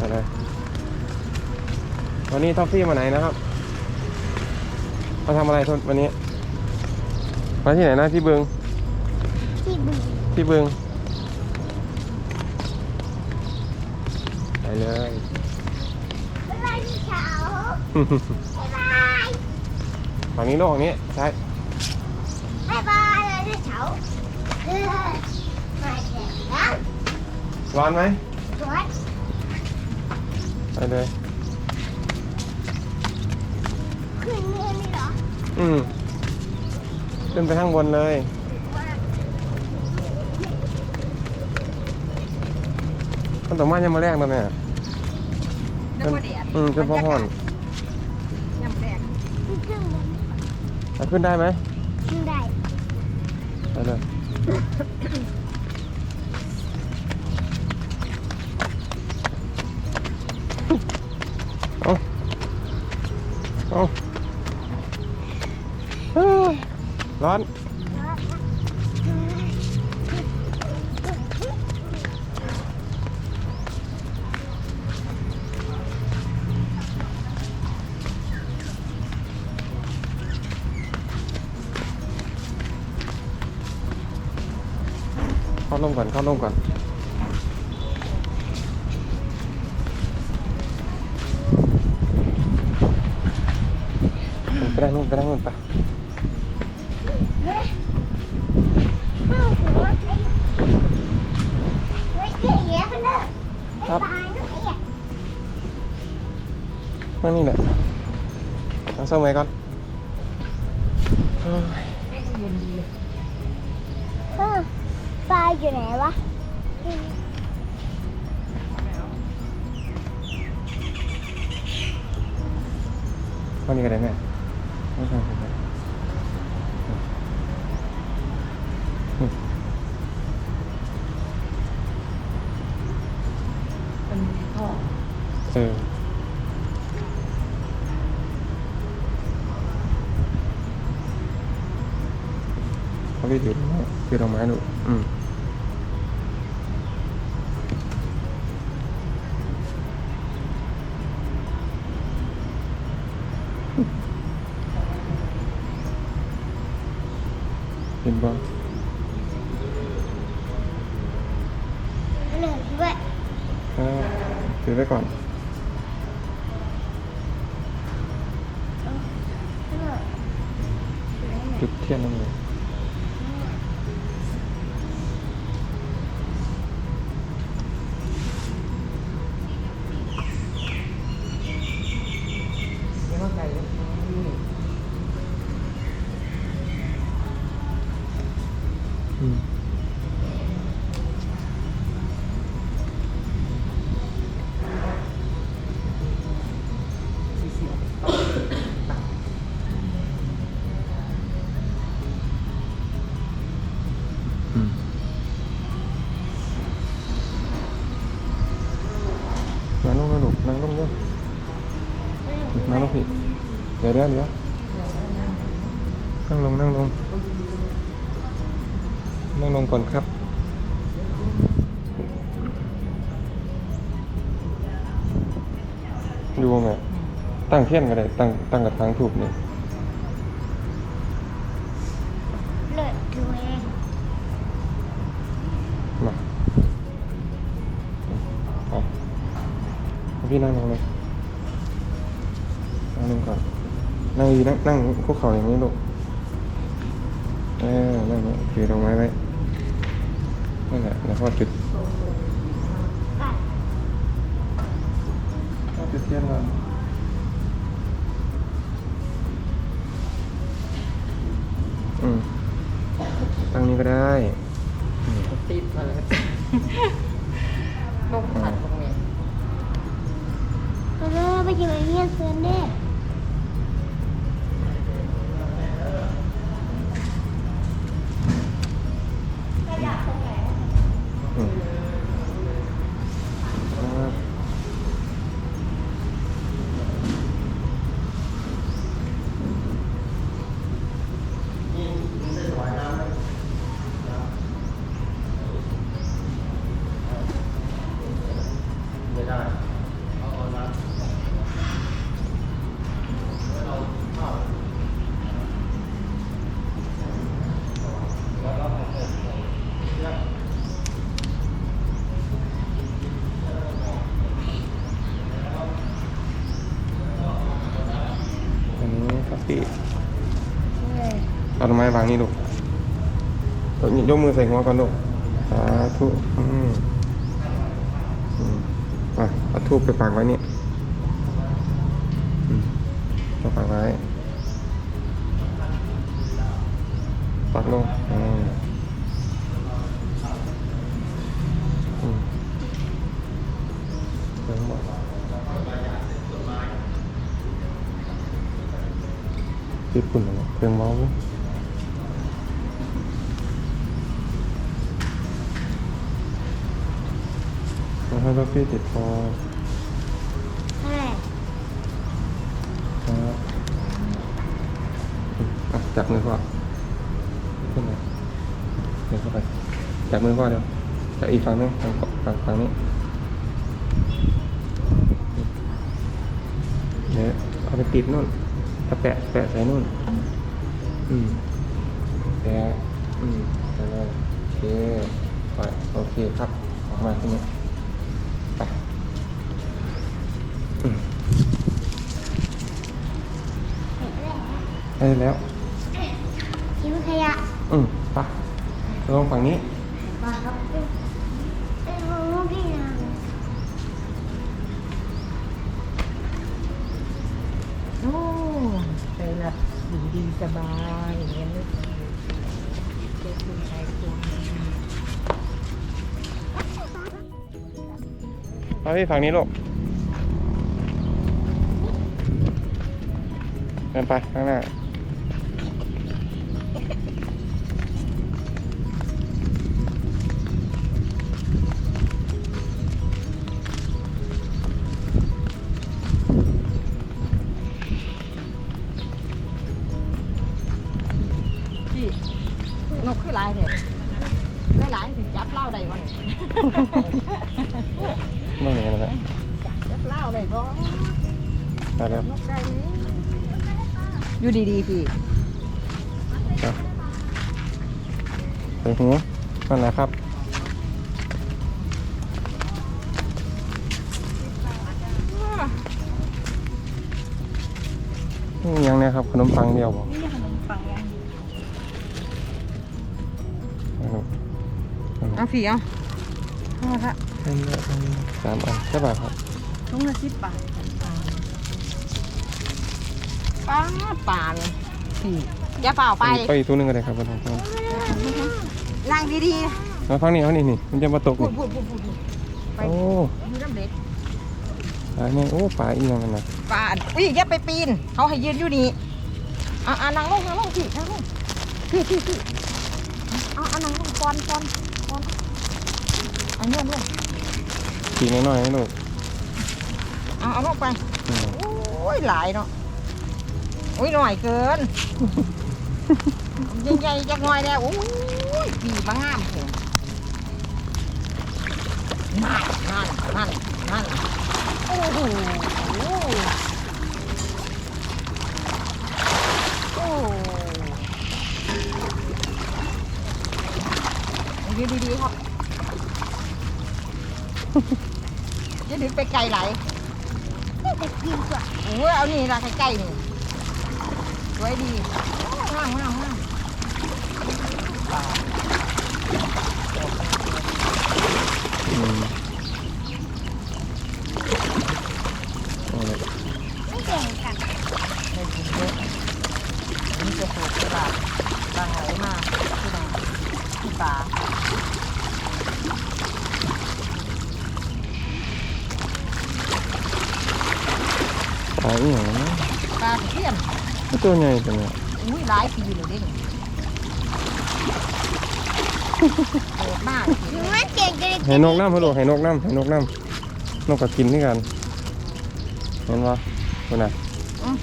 ไปเลยวันนี้ท็อฟฟี่มาไหนนะครับ มาทำอะไรทนวันนี้ มาที่ไหนนะที่บึง ที่บึงที่บึงไปเลยบ๊ายบายพี่เฉาบ๊ายบายฝั่งนี้โลกนี้ใช่บ๊ายบายเลยพี่เฉาเออมาเสร็จแล้วร้อนไหมสวย ไปเลย ขึ้นเงินนี่เหรออืม ขึ้นไปข้างบนเลยว่ามันต้องมายังมาแรกนะแม่นึกว่าแดดอืมเป็นพ่อห่อนยำแดดขึ้นเครื่องบินไปขึ้นได้ไหมขึ้นได้ไปเลยเอา เอาเอ้ยร้อน เข้าร่มก่อนเข้าร่มก่อน ไปได้นู่นไปได้นู่นไปข้าวหัวไอ้เฮ้ยเจ๊เหี้ยกันเด้อบ๊ายบายนะไอ้เหี้ยนั่งนี่แหละเอาส้มไว้ก่อนเอ้ยเออปลาอยู่ไหนวะเข้านี่ก็ได้แม่ เป็นท่อเออเขาไปถือดอกไม้ถือดอกไม้ดูอืม เเดี๋ยวเดี๋ยวเดี๋ยวนั่งลงนั่งลง นั่งลงก่อนครับ ดูไหมตั้งเทียนก็ได้ ตั้งตั้งกระถางถูกนี่เหนื่อยด้วยมาเอาเอาพี่นั่งลงเลยนั่งลงก่อน นั่งดีนั่งนั่งคุกเข่าอย่างนี้ลูกเออนั่งถือดอกไม้ไว้นั่นแหละแล้วก็จุดกัดจุดเทียนก่อนอืมตั้งนี้ก็ได้ ไม้วางนี่ลูกเอายกมือใส่หัวก่อนลูกสาธุอืมอะเอาทูบไปปักไว้นี่มาปักไว้ปักลงอืมญี่ปุ่นเหรอเครื่องเมาส์ แล้วให้รถพี่ติดคอใช่ครับอะจับมือพ่อขึ้นมาเดี๋ยวเข้าไป จับมือพ่อเดี๋ยวจับอีกฝั่งนึงฝั่งฝั่งฝั่งนี้เดี๋ยวเอาไปติดนู่นถ้าแปะแปะใส่นู่น อืมแปะอืมใส่เลยโอเค ไป โอเคครับ ออกมาที่นี่ไปอืม เห็นแล้ว ได้แล้วทิ้งขยะอืมไปลงฝั่งนี้มาครับเอ้ยเอ้ยลูกพี่นะโอ้ไปหลับอยู่ดีสบายอย่างเงี้ยนึกเจะคุณชายคุณมาพี่ฝั่งนี้ลูกเดินไปข้างหน้า อยู่ดีๆพี่ครับใส่หูนั่นแหละครับ นี่ยังเนี่ยครับ ขนมปังเดียวบ่นี่ขนมปังยังเอาลูกเอาลูกเอาพี่เอาเอาละเอาลูกเอาลูกสามอันใช่ป่ะครับถุงละสิบบาท ป้าป่าเลยพี่อย่าเปล่าไปไปอีกตัวหนึงก็ได้ครับขนมปังนั่งดีมาฟังนี่เอานี่นี่มันจะมาตกๆพูนี่ดพูดพูดพูดพูดไปโอ้ดูน้ำเด็กปลาเนี่ยโอ้ปลาอีกอย่างนั้นนะป่าอุ้ยอย่าไปปีน เขาให้ยืนอยู่นี่อะอะนั่งลงนั่งลงพี่นั่งลงพี่พี่พี่เอาเอานั่งลงก่อนก่อนก่อนเอาเงื่อนลงปีน้อยๆนะลูกเอาเอาลงไป อืม โอ้ยหลายเนาะ อุ้ยหน่อยเกินใหญ่ๆจักหน่อยแล้วโอ้ยปีมางามเถอะนั่นนั่นนั่นนั่นโอ้โหโอ้ยืนดีๆครับจะดึงไปไกลไหลไปกินกว่าโอ้เอานี่ละใกล้ๆนี่ สวยดีงางห้ามงาม อืมเอาเลย ไม่แข่งกัน ไม่กินเยอะนี่จะสูบที่บ้านบางไหลมาที่บ้านที่ป่า ปลาอีกอย่างนะ ปลาตะเพียน ก็ ตัวใหญ่จังเลยอุ้ยหลายปีเลยเด้นี่โหดมากหนูไม่เก่งกันเลยให้นกน้ำให้ลูกให้นกน้ำให้นกน้ำนกก็กินด้วยกัน เห็นปะคนน่ะอืม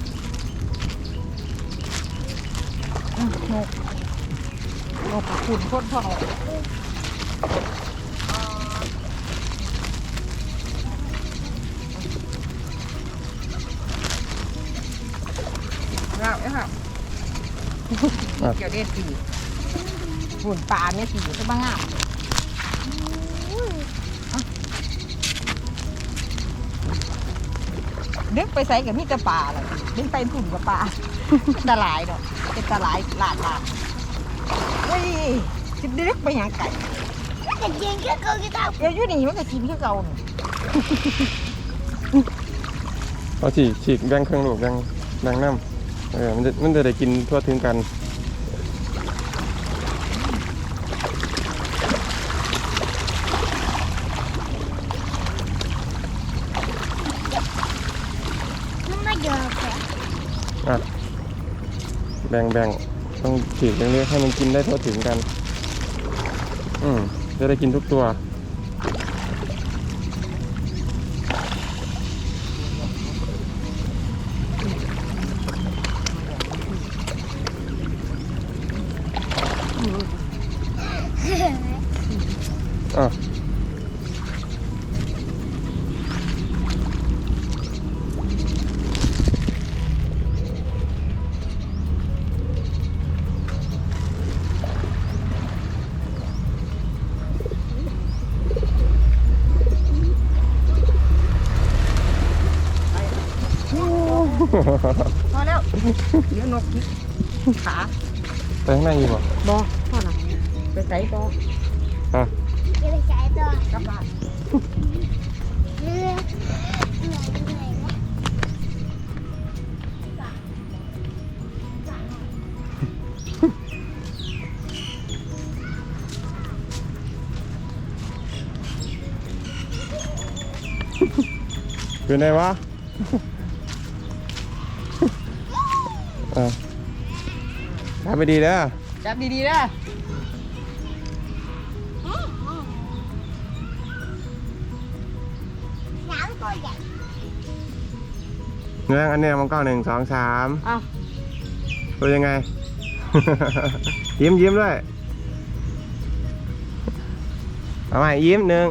นกนกขุนพ่นพ่อ อะเกี่ยวเด็ดสีฝุ่นป่าเนี่ยสีจะบ้างอะดึกไปใส่กับมีแต่ป่าเลยดึกไปฝุ่นกับป่าตะหลายเนาะเป็นตะหลายหลาดหลาดยสิดึกไปหยังไก่มันจะยิงแค่กูจะทเดี๋ยวอยู่นี่มันก็กินคือเก่านี่เอาฉีกฉีกแบ่งเครื่องลูกแบ่งแบ่งน้ำเออมันจะมันจะได้กินทั่วถึงกันำมันไม่เยอะแค่ อะแบ่งแบ่งต้องฉีกเล็กๆให้มันกินได้ทั่วถึงกัน อืมจะได้กินทุกตัว พอแล้ว เดี๋ยวนกขาไปข้างในอยู่บ่บอพ่อน่ะไปใส่บออะจะไปใช้ตัวกลับบ้านเรือเหนื่อยเหนื่อยนะอยู่ไหนวะ อะทำไปดีเด้อจับดีๆนะน้ำตัวใหญ่เงื่อนอันเนี้ยมันเก้าหนึ่งสองสามเอาตัวยังไง ยิ้มยิ้มด้วยเอาใหม่ยิ้มหนึ่ง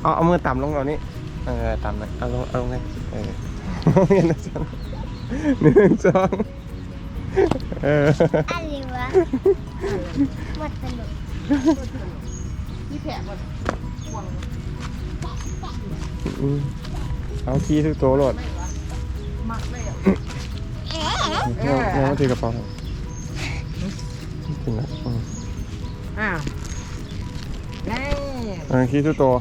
เอาเอามือต่ำลงตรงนี้ เออ ต่ำหน่อยเอาลงเอาลงเลยเออเงี้ยนะจ๊ะ หนึ่งสองเอออะไรวะหมดสนุกนี่แผลหมดห่วงอืมเอาขี้ทุกตัวโหลดไม่วะมักเลยอะเอ๊ะเอาเอามาถือกระเป๋ากินละอืมอ้าวนี่เออขี้ทุกตัว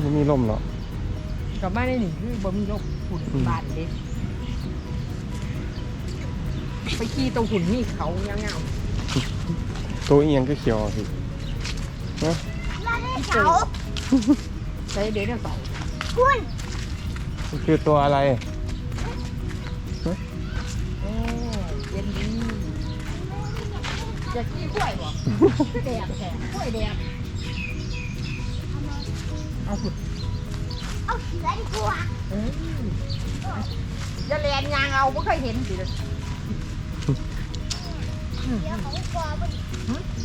ไม่มีล่มเนาะ กลับบ้านได้หนึ่งคือบ่มีโรคหุ่นอืมบานเด็กไปขี่ตรงหุ่นนี่เขาเงาตัวเอียงก็เขียวอะสิเนอะเราได้เสาๆใช้เดี๋ยวเดี๋ยวเสาคุณมันคือตัวอะไรโอ้เย็นดีอยากกินกล้วยบ่แดดแดดกล้วยแดดเอาหุ่น เอาเสือดีกว่าเอ้ยอย่าแลนยางเอาไม่เคยเห็นสิเลยเสือของกอมันเ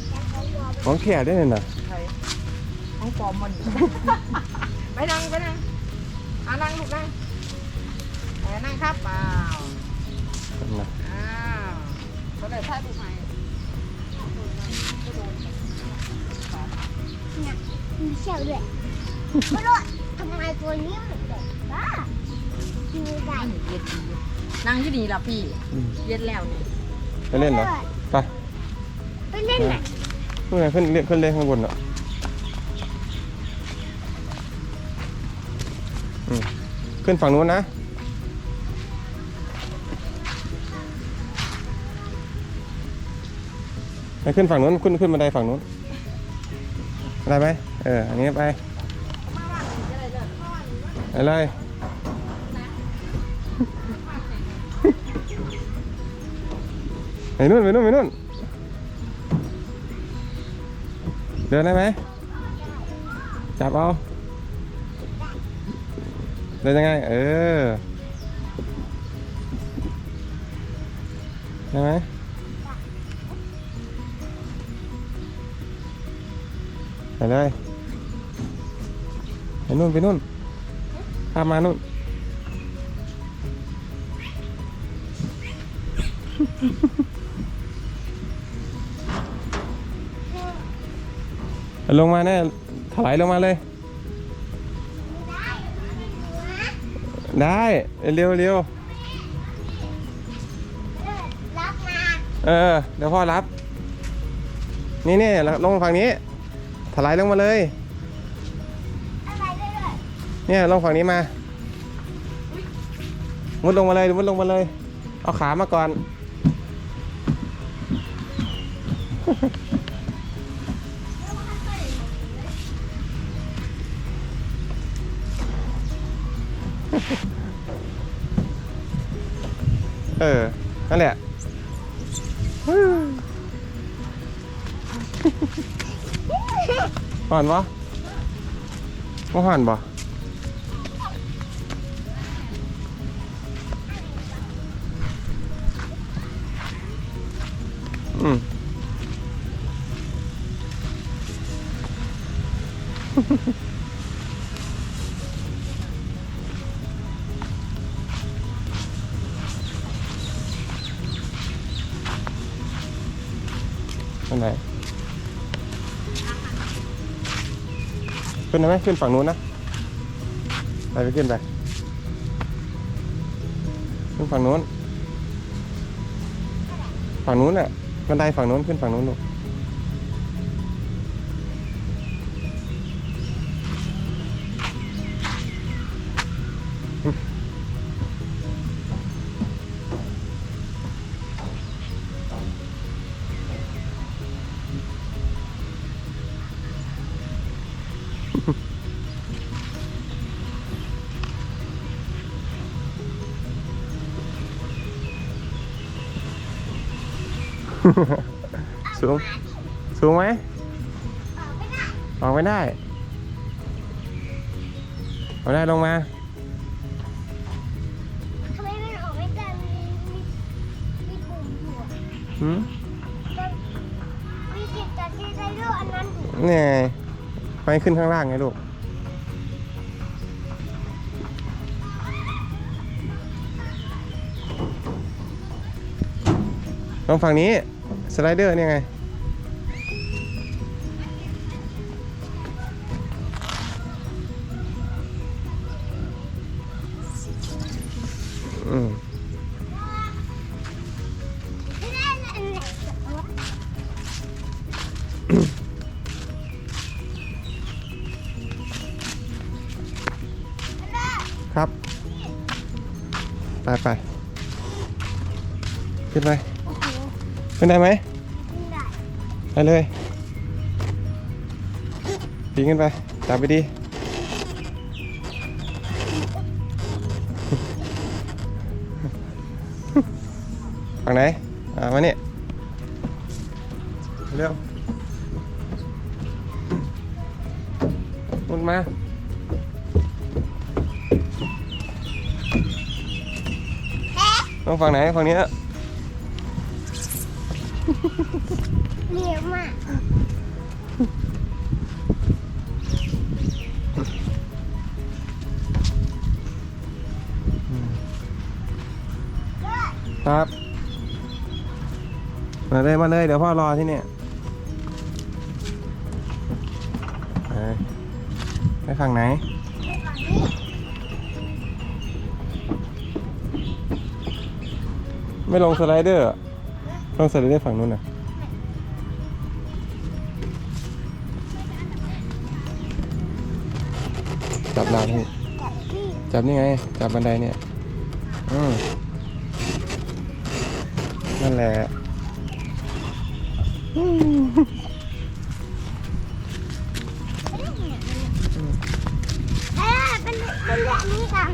สือของกอมันของแข่ได้เลยนะใครน้องปลอมมันไปนั่งไปนั่งอานั่งลูกนั่งเออนั่งครับเปล่าอ้าวเขาเลยท่าดูไหมเนี่ยมีเชือกด้วยไม่รู้ ทำไมตัวนี้มันแบบบ้าดูได้ เย็นดีนั่งที่นี่ล่ะพี่ อืมเย็นแล้วนี่ไปเล่นเหรอไปไปเล่นน่ะขึ้นไงขึ้นเล่นขึ้นเล่นข้างบนเนาะอืมขึ้นฝั่งนู้นนะไปขึ้นฝั่งนู้นขึ้นขึ้นบันไดฝั่งนู้นได้ไหมเอออันนี้ไป ไปเลยไปนู่นไปนู่นไปนู่น เดินได้ไหม จับเอา เดินยังไง เออ ได้ไหมไปเลย ไปนู่นไปนู่น ข้ามมานู่น ลงมาแน่ถลายลงมาเลย ได้เร็วเร็วเออเออเดี๋ยวพ่อรับ นี่นี่ลงฝั่งนี้ถลายลงมาเลย เนี่ยลงฝั่งนี้มา มุดลงมาเลยมุดลงมาเลย เอาขามาก่อน เออ นั่นแหละห่อนปะไม่ห่อนปะ อืมอันไหนขึ้นได้ไหมขึ้นฝั่งนู้นนะ ไปไปขึ้นไป ขึ้นฝั่งนู้น ฝั่งนู้นน่ะ บันไดฝั่งนู้นขึ้นฝั่งนู้นลูก สูง สูงไหมออกไม่ได้ ออกไม่ได้ออกไม่ได้ลงมาทำไมมันออกไม่ได้มีมีมีปุ่มอยู่อะหืมแต่มีจิตจัดที่ได้ด้วยอันนั้นอยู่เนี่ยไปขึ้นข้างล่างไงลูกลองฝั่งนี้ สไลเดอร์เนี่ยไง อืม ขึ้นได้ไหมไม่ได้ไปเลยปีนขึ้นไปจับไปดีฝั่งไหน อ่า มาเนี่ยเร็วมุดมา ต้องฝั่งไหน ฝั่งนี้ เหนียวมากครับ มาเลยมาเลยเดี๋ยวพ่อรอที่เนี่ยไปไปฝั่งไหนไม่ลงสไลเดอร์ อะลงสไลเดอร์ฝั่งนู้นน่ะจับราวนี่จับนี่ไง จับบันไดเนี่ยอืมนั่นแหละเอ๊ะเป็นเป็นแบบนี้กัน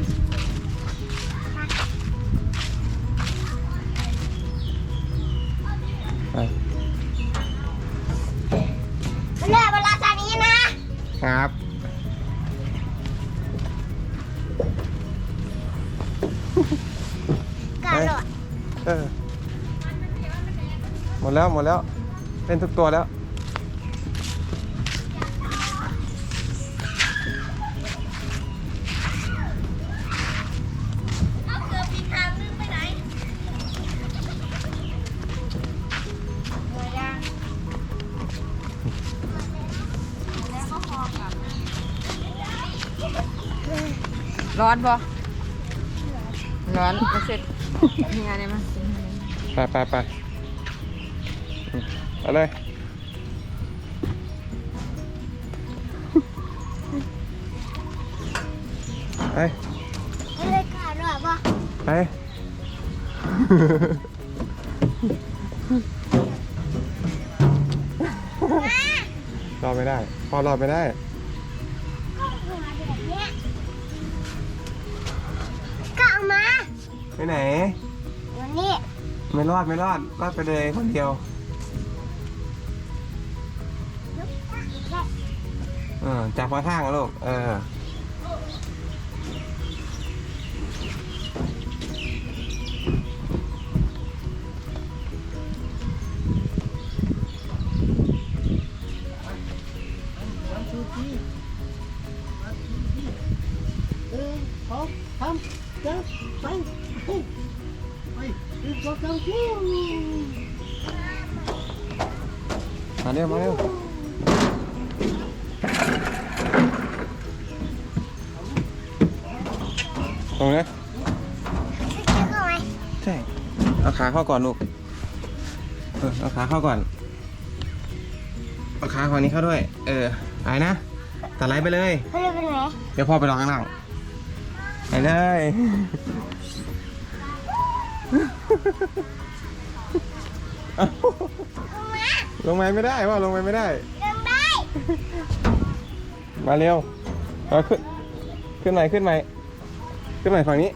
แล้วหมดแล้วเล่นทุกตัวแล้ว เอาเกือบอีกทางนึงไปไหนร้อนปะร้อนเอาเสร็จมีอะไรมา ไปไปไปเอาเลยไปไม่เลยกล้าหรอกว่าไป รอดไม่ได้ พอรอดไม่ได้ ก็หัวแบบเนี้ยก็เอามาไปไหน วันนี้ ไม่รอดไม่รอด รอดไปเลยคนเดียว จากพอท่างอลูก เออ เข้าก่อนลูก เออเอาขาเข้าก่อน เอาขาฝั่งนี้เข้าด้วย เออไปนะตัดไลไปเลย เขาเลยไปไหนเดี๋ยวพ่อไปรอข้างล่างไปเลยลงมาลงไปไม่ได้ว่าลงไปไม่ได้ลงได้มาเร็วเอาขึ้น ขึ้นใหม่ขึ้นใหม่ ขึ้นใหม่ฝั่งนี้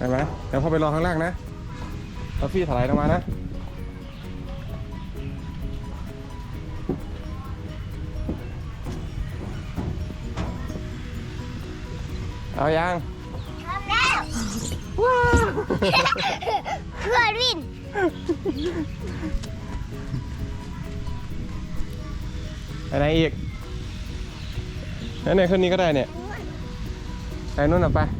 ใช่ไหมเดี๋ยวพ่อไปรอข้างล่างนะแล้วพี่ถลายลงมานะเอายังทำแล้วว้าวเพื่อนวินไปไหนอีกไหนๆขึ้นนี้ก็ได้เนี่ยไปนู่นน่ะไปไป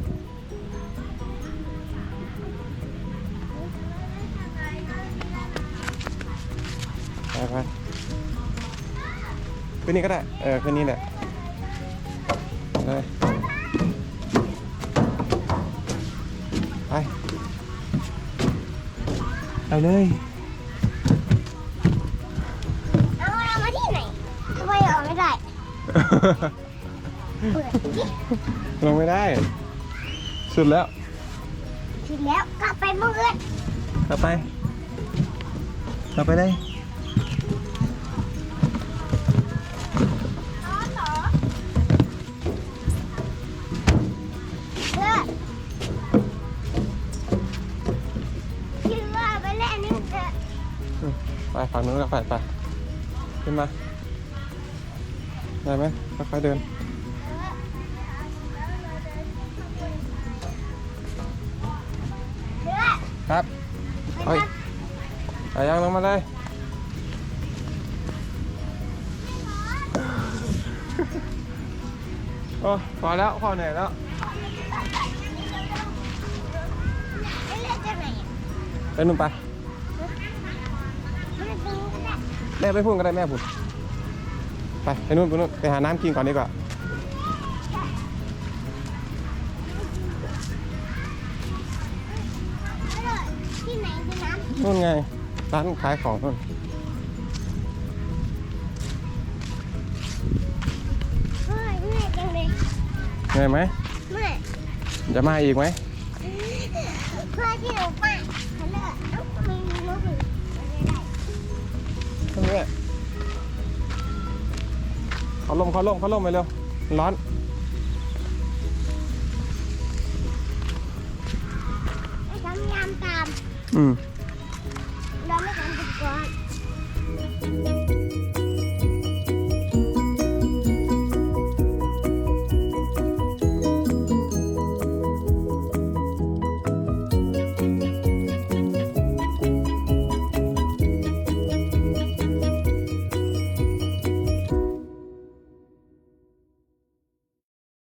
ไปขึ้นนี้ก็ได้ เออขึ้นนี้แหละเลยไปไปเลยเอาเรามาที่ไหนทำไมออกไม่ได้เปิดดิลงไม่ได้ สุดแล้วถึงแล้วกลับไปเมื่อคืนกลับไปกลับไปเลย ไปไปขึ้นมา ได้ไหมค่อยๆเดินเพื่อนครับเอาอีกเอายังลงมาเลยโอ้พอแล้วพอเหนื่อยแล้วไปเล่นจากไหนอะไปนู่นไป ไม่รู้นะ แม่ไปพูดก็ได้แม่พูดไปไปนู่นไปนู่นไปหาน้ำกินก่อนดีกว่าไม่รู้ที่ไหนคือน้ำนู่นไงร้านขายของนู่นเฮ้ยเหนื่อยจังเลยเหนื่อยไหมเหนื่อยจะมาอีกไหมเพื่อที่หนูไป ตรงนี้เขาลมเขาลมเขาลมไปเร็วร้อนไอ้ทำยามตาม อืมเราไม่ท